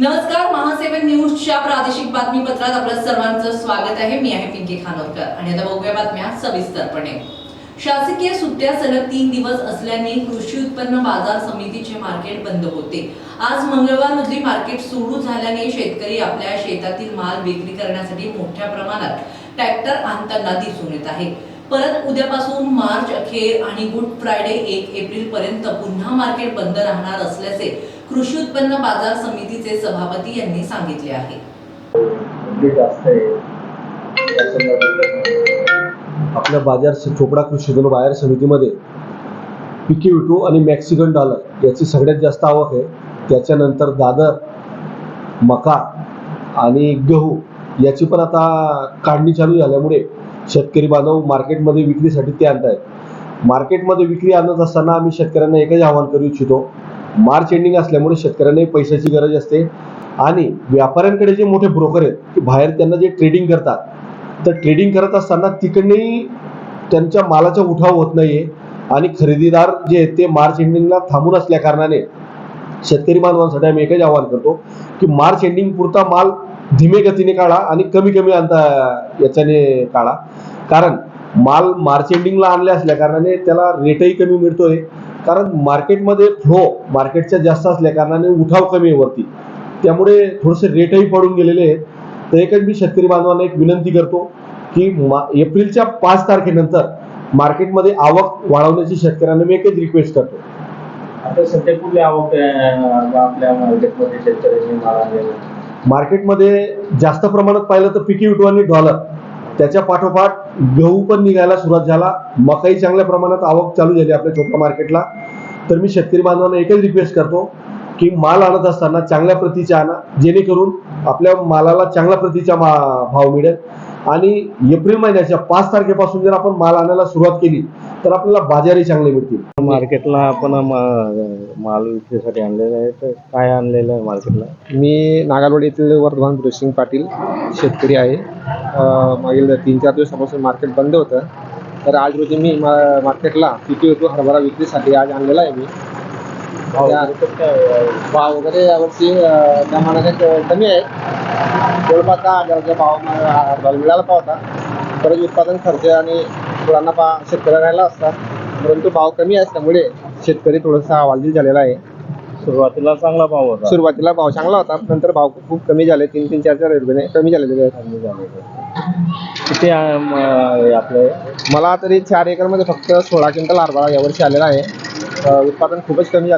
नमस्कार महासेवन न्यूजच्या प्रादेशिक बातमीपत्रात आपलं सर्वांचं स्वागत आहे. मी आहे पिंकी खानोलकर. आणि आता बघूया बातम्या सविस्तरपणे. शासकीय सुट्ट्या सलग तीन दिवस असल्याने कृषी उत्पन्न बाजार समितीचे मार्केट बंद होते. आज मंगळवार रोजी मार्केट सुरू झाल्याने शेतकरी आपल्या शेतातील माल विक्री करण्यासाठी मोठ्या प्रमाणात ट्रॅक्टर आणताना दिसून येत आहे. परत उद्यापासून मार्च अखेर आणि गुड फ्रायडे एक एप्रिल पर्यंत पुन्हा मार्केट बंद राहणार असल्याचे कृषी उत्पन्न बाजार समितीचे सभापती यांनी सांगितले आहे. आपल्या बाजार चोपडा कृषी उत्पन्न बाजार समितीमध्ये पिकी विटू आणि मॅक्सिकन डॉलर याची सगळ्यात जास्त आवक आहे. त्याच्यानंतर दादर मका आणि गहू याची पण आता काढणी चालू झाल्यामुळे शेतकरी बांधव मार्केटमध्ये विक्रीसाठी ते आणतायत. मार्केटमध्ये विक्री आणत असताना आम्ही शेतकऱ्यांना एकच आवाहन करू इच्छितो. मार्च एंडिंग असल्यामुळे शेतकऱ्यांनाही पैशाची गरज असते. आणि व्यापाऱ्यांकडे जे मोठे ब्रोकर आहेत की बाहेर त्यांना जे ट्रेडिंग करतात तर ट्रेडिंग करत असताना तिकडनेही त्यांच्या मालाचा उठाव होत नाहीये. आणि खरेदीदार जे आहेत ते मार्च एंडिंगला थांबून असल्या कारणाने शेतकरी बांधवांसाठी आम्ही एकच आवाहन करतो की मार्च एंडिंग पुरता माल धीमे गतीने काढा आणि कमी कमी अंता याच्याने काढा. कारण माल मार्च एंडिंगला आणले असल्या कारणाने त्याला रेटही कमी मिळतोय. कारण मार्केटमध्ये फ्लो मार्केटच्या जास्त असल्या कारणाने उठाव कमी आहे वरती. त्यामुळे थोडेसे रेटही पडून गेलेले आहेत. तर एकच मी शेतकरी बांधवांना एक विनंती करतो की एप्रिलच्या पाच तारखेनंतर मार्केटमध्ये आवक वाढवण्याची शेतकऱ्यांना मी एकच रिक्वेस्ट करतो. आता सध्या कुठली आवक आपल्या मार्केटमध्ये शेतकऱ्याची मार्केटमध्ये जास्त प्रमाणात पाहिलं तर पिकी विटू आणि डॉलर त्याच्या पाठोपाठ गहू पण निघायला सुरुवात झाला. मकाई चांगल्या प्रमाणात आवक चालू झाली आपल्या चोपडा मार्केटला. तर मी शेतकरी बांधवांना एकच रिक्वेस्ट करतो की माल आणत असताना चांगल्या प्रतीचा आणा जेणेकरून आपल्या मालाला चांगल्या प्रतीचा मा भाव मिळेल. आणि एप्रिल महिन्याच्या पाच तारखेपासून जर आपण माल आणायला सुरुवात केली तर आपल्याला बाजारही चांगले मिळतील. मार्केटला आपण माल विक्रीसाठी आणलेलं आहे. तर काय आणलेलं आहे मार्केटला? मी नागालवाडी येथील वर्धमान भृसिंग पाटील शेतकरी आहे. अ, मागील तीन चार दिवसापासून मार्केट बंद होतं. तर आज रोजी मी मा- मार्केटला पिकी होतो. हरभरा विक्रीसाठी आज आणलेला आहे मी. भाव वगैरे यावर्षी अ, त्या मानाने कमी आहे जवळपास दहा हजाराचा भाव हरभरा मिळाला पावता परत उत्पादन खर्च आणि मुलांना पा शेतकऱ्या राहिला असता. परंतु भाव कमी असल्यामुळे शेतकरी थोडासा हवालदिल झालेला आहे. सुरुवातीला चांगला भाव होता. सुरुवातीला भाव चांगला होता नंतर भाव खूप कमी झाले तीन तीन चार चार रुपये कमी झालेलं. किती हे आपलं? मला तरी चार एकरमध्ये फक्त सोळा क्विंटल हरभरा यावर्षी आलेला आहे. उत्पादन खूपच कमी झालं.